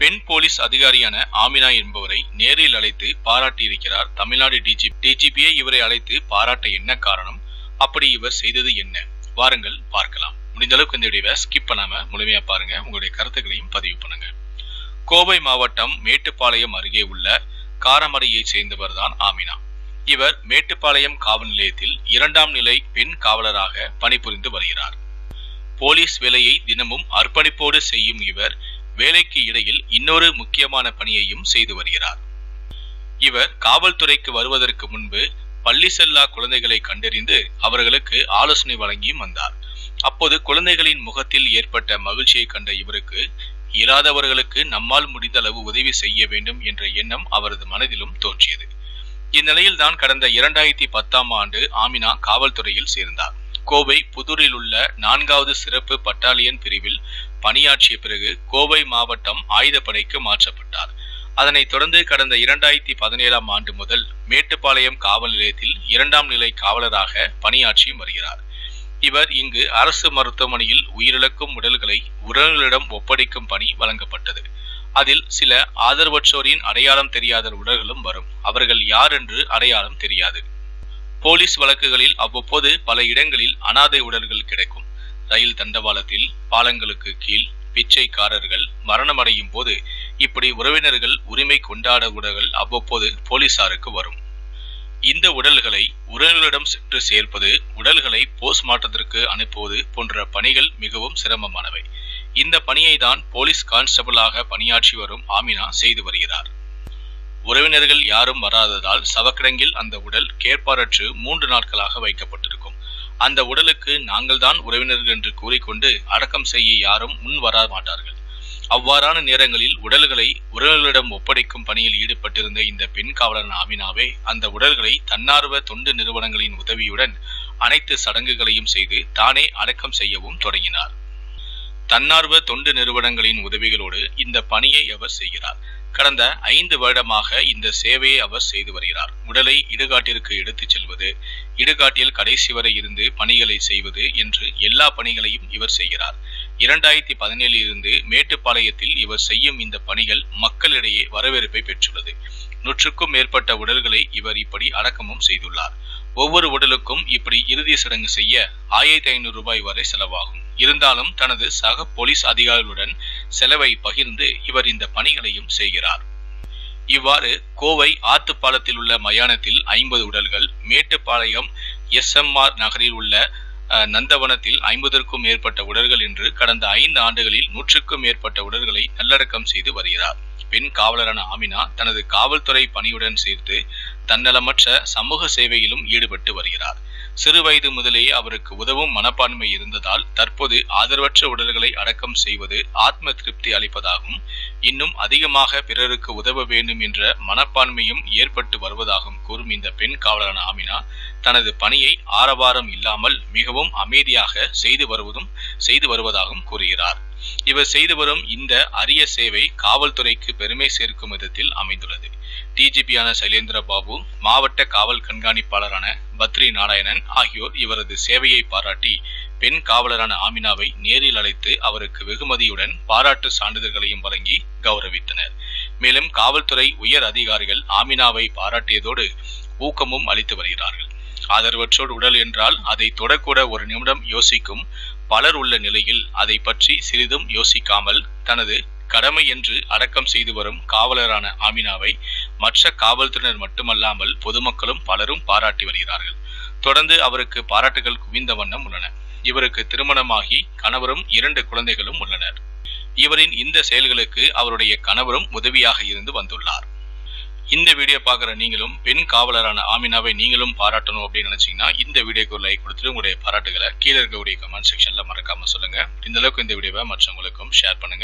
பெண் போலீஸ் அதிகாரியான ஆமினா என்பவரை நேரில் அழைத்து பாராட்டியிருக்கிறார் தமிழ்நாடு டிஜி டிஜிபியை இவரை அழைத்து பாராட்ட என்ன காரணம்? அப்படி இவர் செய்தது என்ன? வாருங்கள் பார்க்கலாம். முடிந்த அளவுக்கு இந்த வீடியோவை ஸ்கிப் பண்ணாம முழுமையா பாருங்க. உங்களுடைய கருத்துக்களையும் பதிவு பண்ணுங்க. கோவை மாவட்டம் மேட்டுப்பாளையம் அருகே உள்ள காரமடையை சேர்ந்தவர் தான் ஆமினா. இவர் மேட்டுப்பாளையம் காவல் நிலையத்தில் இரண்டாம் நிலை பெண் காவலராக பணிபுரிந்து வருகிறார். போலீஸ் வேலையை தினமும் அர்ப்பணிப்போடு செய்யும் இவர் வேலைக்கு இடையில் இன்னொரு முக்கியமான பணியையும் செய்து வருகிறார். இவர் காவல்துறைக்கு வருவதற்கு முன்பு பள்ளி செல்லா குழந்தைகளை கண்டறிந்து அவர்களுக்கு ஆலோசனை வழங்கியும் வந்தார். அப்போது குழந்தைகளின் முகத்தில் ஏற்பட்ட மகிழ்ச்சியை கண்ட இவருக்கு இயலாதவர்களுக்கு நம்மால் முடிந்த அளவு உதவி செய்ய வேண்டும் என்ற எண்ணம் அவரது மனதிலும் தோன்றியது. இந்நிலையில் தான் கடந்த இரண்டாயிரத்தி பத்தாம் ஆண்டு ஆமினா காவல்துறையில் சேர்ந்தார். கோவை புதூரில் உள்ள நான்காவது சிறப்பு பட்டாலியன் பிரிவில் பணியாற்றிய பிறகு கோவை மாவட்டம் ஆயுதப்படைக்கு மாற்றப்பட்டார். அதனைத் தொடர்ந்து கடந்த இரண்டாயிரத்தி பதினேழாம் ஆண்டு முதல் மேட்டுப்பாளையம் காவல் நிலையத்தில் இரண்டாம் நிலை காவலராக பணியாற்றி வருகிறார். இவர் இங்கு அரசு மருத்துவமனையில் உயிரிழக்கும் உடல்களை உறவினர்களிடம் ஒப்படைக்கும் பணி வழங்கப்பட்டது. அதில் சில ஆதரவற்றோரின் அடையாளம் தெரியாத உடல்களும் வரும். அவர்கள் யார் என்று அடையாளம் தெரியாது. போலீஸ் வழக்குகளில் அவ்வப்போது பல இடங்களில் அனாதை உடல்கள் கிடைக்கும். ரயில் தண்டவாளத்தில் பாலங்களுக்கு கீழ் பிச்சைக்காரர்கள் மரணமடையும் போது இப்படி உறவினர்கள் உரிமை கொண்டாட உடல்கள் அவ்வப்போது போலீசாருக்கு வரும். இந்த உடல்களை உறவினர்களிடம் சென்று சேர்ப்பது உடல்களை போஸ்ட்மார்ட்டத்திற்கு அனுப்புவது போன்ற பணிகள் மிகவும் சிரமமானவை. இந்த பணியை தான் போலீஸ் கான்ஸ்டபிளாக பணியாற்றி வரும் ஆமினா செய்து வருகிறார். உறவினர்கள் யாரும் வராததால் சவக்கிடங்கில் அந்த உடல் கேட்பாரற்று மூன்று நாட்களாக வைக்கப்பட்டது அந்த உடலுக்கு நாங்கள் தான் உறவினர்கள் என்று கூறிக்கொண்டு அடக்கம் செய்ய யாரும் முன் வர மாட்டார்கள். அவ்வாறான நேரங்களில் உடல்களை உறவினர்களிடம் ஒப்படைக்கும் பணியில் ஈடுபட்டிருந்த இந்த பெண் காவலன் ஆமினாவே அந்த உடல்களை தன்னார்வ தொண்டு நிறுவனங்களின் உதவியுடன் அனைத்து சடங்குகளையும் செய்து தானே அடக்கம் செய்யவும் தொடங்கினார். தன்னார்வ தொண்டு நிறுவனங்களின் உதவிகளோடு இந்த பணியை அவர் செய்கிறார். கடந்த ஐந்து வருடமாக இந்த சேவையை அவர் செய்து வருகிறார். உடலை இடுகாட்டிற்கு எடுத்துச் செல்வது இடுகாட்டில் கடைசி வரை இருந்து பணிகளை செய்வது என்று எல்லா பணிகளையும் இவர் செய்கிறார். இரண்டாயிரத்தி பதினேழில் இருந்து மேட்டுப்பாளையத்தில் இவர் செய்யும் இந்த பணிகள் மக்களிடையே வரவேற்பை பெற்றுள்ளது. நூற்றுக்கும் மேற்பட்ட உடல்களை இவர் இப்படி அடக்கமும் செய்துள்ளார். ஒவ்வொரு உடலுக்கும் இப்படி இறுதி சடங்கு செய்ய ஆயிரத்தி ஐநூறு ரூபாய் வரை செலவாகும். இருந்தாலும் தனது சக போலீஸ் அதிகாரிகளுடன் செலவை பகிர்ந்து இவர் இந்த பணிகளையும் செய்கிறார். இவ்வாறு கோவை ஆத்துப்பாலத்தில் உள்ள மயானத்தில் ஐம்பது உடல்கள் மேட்டுப்பாளையம் எஸ்எம்ஆர் நகரில் உள்ள நந்தவனத்தில் ஐம்பதற்கும் மேற்பட்ட உடல்கள் என்று கடந்த ஐந்து ஆண்டுகளில் நூற்றுக்கும் மேற்பட்ட உடல்களை நல்லடக்கம் செய்து வருகிறார். பெண் காவலரான ஆமினா தனது காவல்துறை பணியுடன் சேர்த்து தன்னலமற்ற சமூக சேவையிலும் ஈடுபட்டு வருகிறார். சிறுவயது முதலேயே அவருக்கு உதவும் மனப்பான்மை இருந்ததால் தற்போது ஆதரவற்ற உடல்களை அடக்கம் செய்வது ஆத்ம திருப்தி அளிப்பதாகும். இன்னும் அதிகமாக பிறருக்கு உதவ வேண்டும் என்ற மனப்பான்மையும் ஏற்பட்டு வருவதாகவும் கூறும் இந்த பெண் காவலரான ஆமினா தனது பணியை ஆரவாரம் இல்லாமல் மிகவும் அமைதியாக செய்து வருவதும் செய்து வருவதாகவும் கூறுகிறார். இவர் செய்து வரும் இந்த அரிய சேவை காவல்துறைக்கு பெருமை சேர்க்கும் விதத்தில் அமைந்துள்ளது. டிஜிபியான சைலேந்திர பாபு மாவட்ட காவல் கண்காணிப்பாளரான பத்ரி நாராயணன் ஆகியோர் இவரது சேவையை பாராட்டி பெண் காவலரான ஆமினாவை நேரில் அழைத்து அவருக்கு வெகுமதியுடன் பாராட்டு சான்றிதழ்களையும் வழங்கி கௌரவித்தனர். மேலும் காவல்துறை உயர் அதிகாரிகள் ஆமினாவை பாராட்டியதோடு ஊக்கமும் அளித்து வருகிறார்கள். ஆதரவற்றோர் உடல் என்றால் அதை தொடக்கூட ஒரு நிமிடம் யோசிக்கும் பலர் உள்ள நிலையில் அதை பற்றி சிறிதும் யோசிக்காமல் தனது கடமை என்று அடக்கம் செய்து வரும் காவலரான ஆமினாவை மற்ற காவல்துறையினர் மட்டுமல்லாமல் பொதுமக்களும் பலரும் பாராட்டி வருகிறார்கள். தொடர்ந்து அவருக்கு பாராட்டுகள் குவிந்த வண்ணம் உள்ளன. இவருக்கு திருமணமாகி கணவரும் இரண்டு குழந்தைகளும் உள்ளனர். இவரின் இந்த செயல்களுக்கு அவருடைய கணவரும் உதவியாக இருந்து வந்துள்ளார். இந்த வீடியோ பார்க்குற நீங்களும் பெண் காவலரான ஆமினாவை நீங்களும் பாராட்டணும் அப்படின்னு நினைச்சீங்கன்னா இந்த வீடியோக்கு ஒரு லைக் கொடுத்துட்டு உங்களுடைய பாராட்டுகளை கீழே இருக்கக்கூடிய கமெண்ட் செக்ஷன்ல மறக்காம சொல்லுங்க. இந்த அளவுக்கு இந்த வீடியோவை மற்றவங்களுக்கும் ஷேர் பண்ணுங்க.